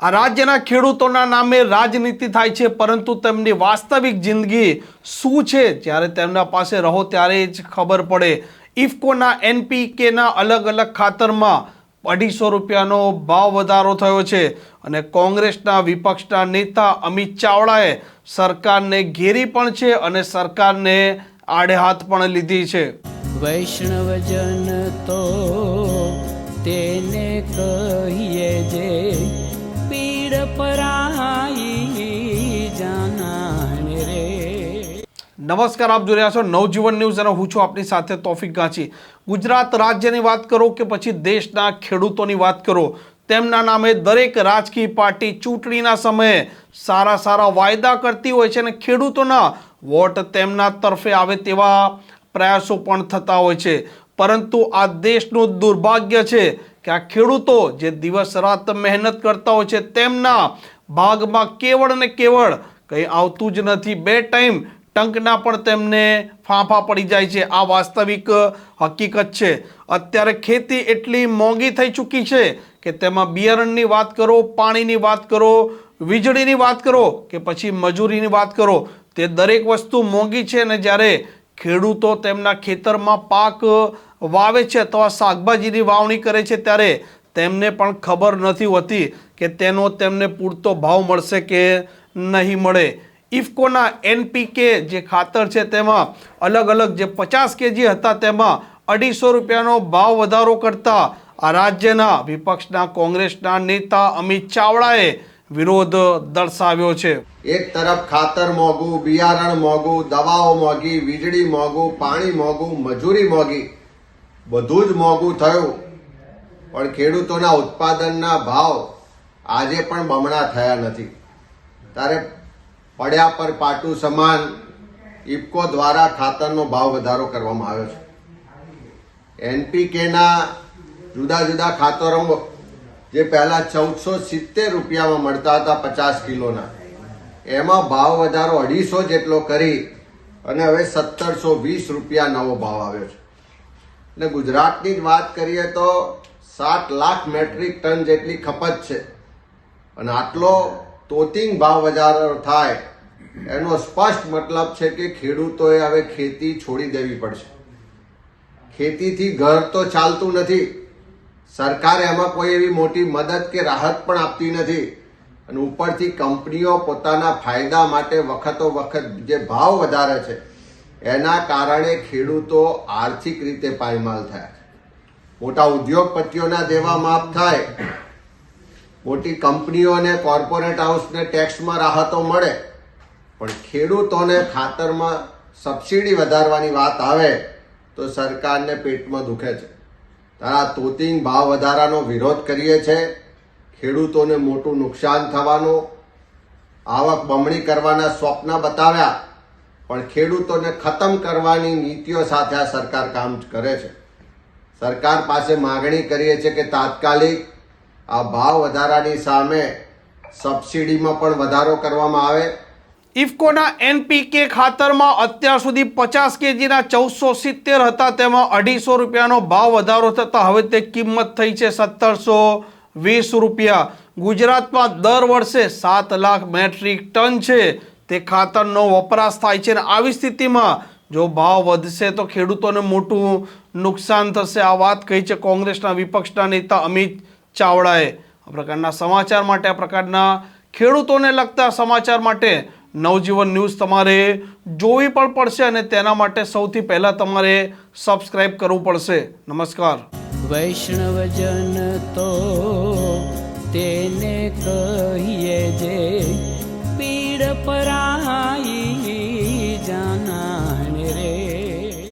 આ રાજ્યના ખેડૂતોના નામે રાજનીતિ થાય છે, પરંતુ તેમની વાસ્તવિક જિંદગી શું છે? જ્યારે તેમના પાસે રહો ત્યારે જ ખબર પડે. ઇફકોના એનપીકેના અલગ અલગ ખાતરમાં અઢીસો રૂપિયાનો ભાવ વધારો થયો છે અને કોંગ્રેસના વિપક્ષના નેતા અમિત ચાવડાએ સરકારને ઘેરી પણ છે અને સરકારને આડે હાથ પણ લીધી છે. વૈષ્ણવજન તો તેને કહીએ જે પીડ પરાઈ રે. નમસ્કાર, આપ જોઈ રહ્યા છો નવજીવન ન્યૂઝ અને હું છું આપની સાથે તોફિક ગાંચી. ગુજરાત રાજ્યની વાત કરો કે પછી દેશના ખેડૂતોની વાત કરો, તેમના નામે દરેક રાજકીય પાર્ટી ચૂંટણીના સમયે સારા સારા વાયદા કરતી હોય છે અને ખેડૂતોના વોટ તેમના તરફે આવે તેવા પ્રયાસો પણ થતા હોય છે. પરંતુ આ દેશનું દુર્ભાગ્ય છે કે આ ખેડૂતો જે દિવસ રાત મહેનત કરતા હોય છે, તેમના ભાગમાં કેવળ ને કેવળ કંઈ આવતું જ નથી. બે ટાઈમ ટંકના પણ તેમને ફાંફા પડી જાય છે. આ વાસ્તવિક હકીકત છે. અત્યારે ખેતી એટલી મોંઘી થઈ ચૂકી છે કે તેમાં બિયારણની વાત કરો, પાણીની વાત કરો, વીજળીની વાત કરો કે પછી મજૂરીની વાત કરો, તે દરેક વસ્તુ મોંઘી છે અને જ્યારે ખેડૂતો તેમના ખેતરમાં પાક વાવે છે અથવા શાકભાજીની વાવણી કરે છે ત્યારે તેમને પણ ખબર નથી હોતી કે તેનો તેમને પૂરતો ભાવ મળશે કે નહીં મળે. ઇફકોના એનપીકે જે ખાતર છે તેમાં અલગ અલગ જે પચાસ કેજી હતા તેમાં અઢીસો રૂપિયાનો ભાવ વધારો કરતા આ રાજ્યના વિપક્ષના કોંગ્રેસના નેતા અમિત ચાવડાએ વિરોધ દર્શાવ્યો છે. એક તરફ ખાતર મોંઘું, બિયારણ મોંઘું, દવાઓ મોંઘી, વીજળી મોંઘું, પાણી મોંઘું, મજૂરી મોંઘી બધું જ મોંઘું થયું. પણ ખેડૂતોના ઉત્પાદનના ભાવ આજે પણ બમણા થયા નથી. ત્યારે પડ્યા પર પાટું સમાન ઇફકો દ્વારા ખાતરનો ભાવ વધારો કરવામાં આવ્યો છે. એનપીકેના જુદા જુદા ખાતરો જે પહેલા ચૌદસો સિત્તેર રૂપિયામાં મળતા હતા પચાસ કિલોના, એમાં ભાવ વધારો અઢીસો જેટલો કરી અને હવે સત્તરસો વીસ રૂપિયા નવો ભાવ આવ્યો છે. એટલે ગુજરાતની જ વાત કરીએ તો સાત લાખ મેટ્રિક ટન જેટલી ખપત છે. અને આટલો તોતિંગ ભાવ વધારો થાય, એનો સ્પષ્ટ મતલબ છે કે ખેડૂતોએ હવે ખેતી છોડી દેવી પડશે. ખેતીથી ઘર તો ચાલતું નથી. સરકાર એમાં કોઈ એવી મોટી મદદ કે રાહત પણ આપતી નથી. અને ઉપરથી કંપનીઓ પોતાના ફાયદા માટે વખતો વખત જે ભાવ વધારે છે એના કારણે ખેડૂતો આર્થિક રીતે પાયમાલ થયા મોટા ઉદ્યોગપતિઓના દેવા માફ થાય. મોટી કંપનીઓને કોર્પોરેટ હાઉસને ટેક્સમાં રાહતો મળે. પણ ખેડૂતોને ખાતરમાં સબસિડી વધારવાની વાત આવે તો સરકારને પેટમાં દુખે છે. તારા તોતિંગ ભાવ વધારાનો વિરોધ કરીએ છે. ખેડૂતોને મોટું નુકસાન થવાનું. આવક બમણી કરવાના સ્વપ્ન બતાવ્યા. પણ ખેડૂતોને ખતમ કરવાની નીતિઓ સાથે આ સરકાર કામ કરે છે. સરકાર પાસે માગણી કરીએ છીએ કે તાત્કાલિક આ ભાવ વધારાની સામે સબસિડીમાં પણ વધારો કરવામાં આવે. ઇફકોના એનપીકે ખાતરમાં અત્યાર સુધી પચાસ કેજીના ચૌદસો સિત્તેર હતા, તેમાં અઢીસો રૂપિયાનો ભાવ વધારો થતાં હવે તે કિંમત થઈ છે સત્તરસો વીસ રૂપિયા. ગુજરાતમાં દર વર્ષે સાત લાખ મેટ્રિક ટન છે. તે ખાતરનો વપરાશ થાય છે અને આવી સ્થિતિમાં જો ભાવ વધશે તો ખેડૂતોને મોટું નુકસાન થશે. આ વાત કહી છે કોંગ્રેસના વિપક્ષના નેતા અમિત ચાવડાએ. આ પ્રકારના સમાચાર માટે, આ પ્રકારના ખેડૂતોને લગતા સમાચાર માટે નવજીવન ન્યૂઝ તમારે જોવી પણ પડશે અને તેના માટે સૌથી પહેલાં તમારે સબસ્ક્રાઇબ કરવું પડશે. નમસ્કાર. વૈષ્ણવજન તો તેને કહીએ જે पराई